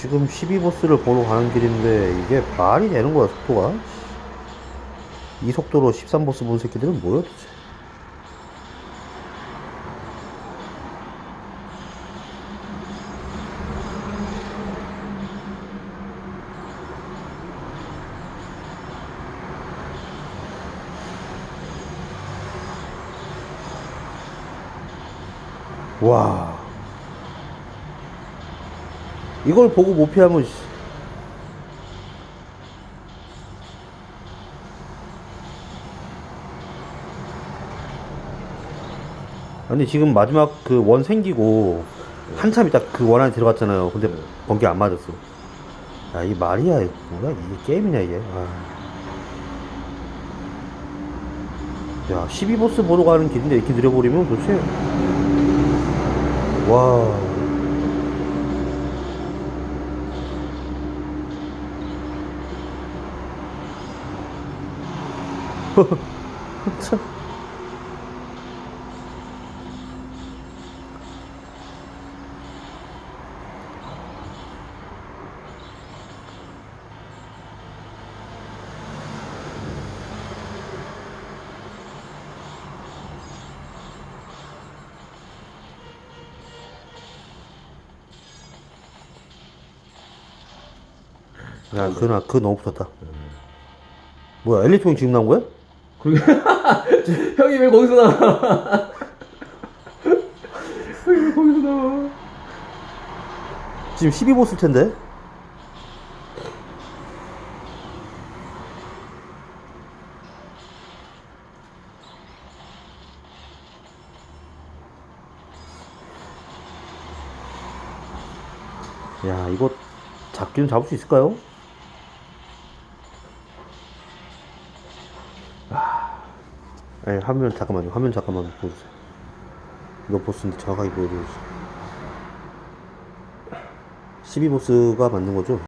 지금 12보스를 보러 가는 길인데 이게 말이 되는 거야 속도가? 이 속도로 13보스 본 새끼들은 뭐야 도대체? 와 이걸 보고 못 피하면 씨. 아니 지금 마지막 그 원 생기고 한참 있다 그 원 안에 들어갔잖아요. 근데 네. 번개 안 맞았어. 야 이 말이야. 이거 뭐야? 이게 게임이냐 이게? 아. 야 12보스 보러 가는 길인데 이렇게 느려버리면 도대체. 와 참. 야, 그나 그거 너무 붙었다. 뭐야, 엘리트형 지금 나온 거야? 그러게 형이 왜 거기서 나와? 형이 왜 거기서 나와? 지금 12보스일 텐데. 야, 이거 잡기는 잡을 수 있을까요? 아니, 화면 잠깐만요. 화면 잠깐만 보여주세요. 이거 보스인데 정확하게 보여주세요. 12보스가 맞는 거죠?